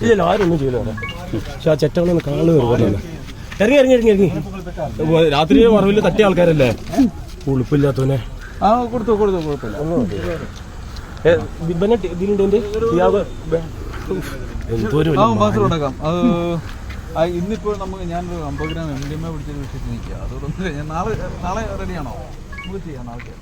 ഇല്ലല്ലോ ആരൊന്നും ചെയ്യില്ല പക്ഷെ ആ ചെറ്റകളൊന്ന് കാണു വരുമല്ലോ ഇറങ്ങി ഇറങ്ങി ഇറങ്ങി ഇറങ്ങി രാത്രി മറവിൽ തട്ടിയ ആൾക്കാരല്ലേ ഉളുപ്പില്ലാത്തവനെ ആ കൊടുത്തു കൊടുത്തു കുഴപ്പമില്ല ബിബനെ ഇതിലുണ്ട് എന്റെ ടിയാഗോ, എന്തോരം ഉണ്ടാക്കാം അത് ഇന്നിപ്പോൾ നമുക്ക് ഞാനൊരു അമ്പത് gram M D M A പിടിച്ചൊരു വിഷയത്തിൽ നിൽക്കുക അതുകൊണ്ട് ഞാൻ നാളെ നാളെ റെഡിയാണോ നമുക്ക് ചെയ്യാം നാളെ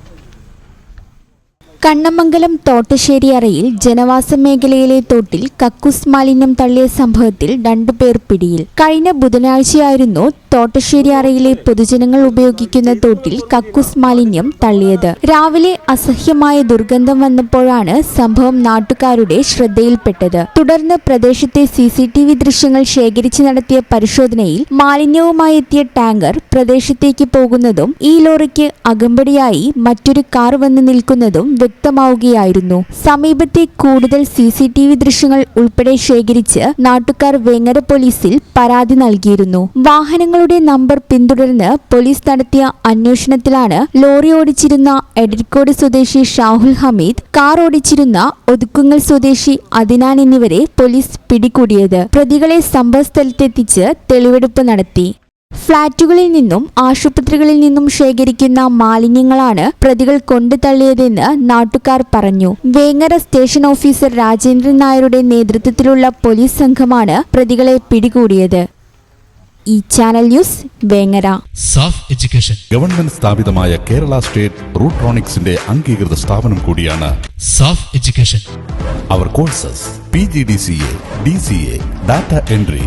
കണ്ണമംഗലം തോട്ടശ്ശേരി അറയിൽ ജനവാസ മേഖലയിലെ തോട്ടിൽ കക്കൂസ് മാലിന്യം തള്ളിയ സംഭവത്തിൽ രണ്ടുപേർ പിടിയിൽ. കഴിഞ്ഞ ബുധനാഴ്ചയായിരുന്നു തോട്ടശ്ശേരി അറയിലെ പൊതുജനങ്ങൾ ഉപയോഗിക്കുന്ന തോട്ടിൽ കക്കൂസ് മാലിന്യം തള്ളിയത്. രാവിലെ അസഹ്യമായ ദുർഗന്ധം വന്നപ്പോഴാണ് സംഭവം നാട്ടുകാരുടെ ശ്രദ്ധയിൽപ്പെട്ടത്. തുടർന്ന് പ്രദേശത്തെ സി സി ടി വി ദൃശ്യങ്ങൾ ശേഖരിച്ച് നടത്തിയ പരിശോധനയിൽ മാലിന്യവുമായി എത്തിയ ടാങ്കർ പ്രദേശത്തേക്ക് പോകുന്നതും ഈ ലോറിക്ക് അകമ്പടിയായി മറ്റൊരു കാർ വന്ന് നിൽക്കുന്നതും വ്യക്തമാവുകയായിരുന്നു. സമീപത്തെ കൂടുതൽ സി സി ടി വി ദൃശ്യങ്ങൾ ഉൾപ്പെടെ ശേഖരിച്ച് നാട്ടുകാർ വെങ്ങര പോലീസിൽ പരാതി നൽകിയിരുന്നു. വാഹനങ്ങളുടെ നമ്പർ പിന്തുടർന്ന് പോലീസ് നടത്തിയ അന്വേഷണത്തിലാണ് ലോറി ഓടിച്ചിരുന്ന എഡിക്കോട് സ്വദേശി ഷാഹുൽ ഹമീദ് കാർ ഓടിച്ചിരുന്ന ഒതുക്കുങ്ങൽ സ്വദേശി അദിനാൻ എന്നിവരെ പോലീസ് പിടികൂടിയത്. പ്രതികളെ സംഭവസ്ഥലത്തെത്തിച്ച് തെളിവെടുപ്പ് നടത്തി. ഫ്ളാറ്റുകളിൽ നിന്നും ആശുപത്രികളിൽ നിന്നും ശേഖരിക്കുന്ന മാലിന്യങ്ങളാണ് പ്രതികൾ കൊണ്ടുതള്ളിയതെന്ന് നാട്ടുകാർ പറഞ്ഞു. വേങ്ങര സ്റ്റേഷൻ ഓഫീസർ രാജേന്ദ്രൻ നായരുടെ നേതൃത്വത്തിലുള്ള പോലീസ് സംഘമാണ് പ്രതികളെ പിടികൂടിയത്. ഈ channel news Vengara. Saaf education. Government സ്ഥാപിതമായ കേരള സ്റ്റേറ്റ് റൂട്രോണിക്സിന്റെ അംഗീകൃത സ്ഥാപനം കൂടിയാണ് SAFF education. Our courses P G D C A D C A data entry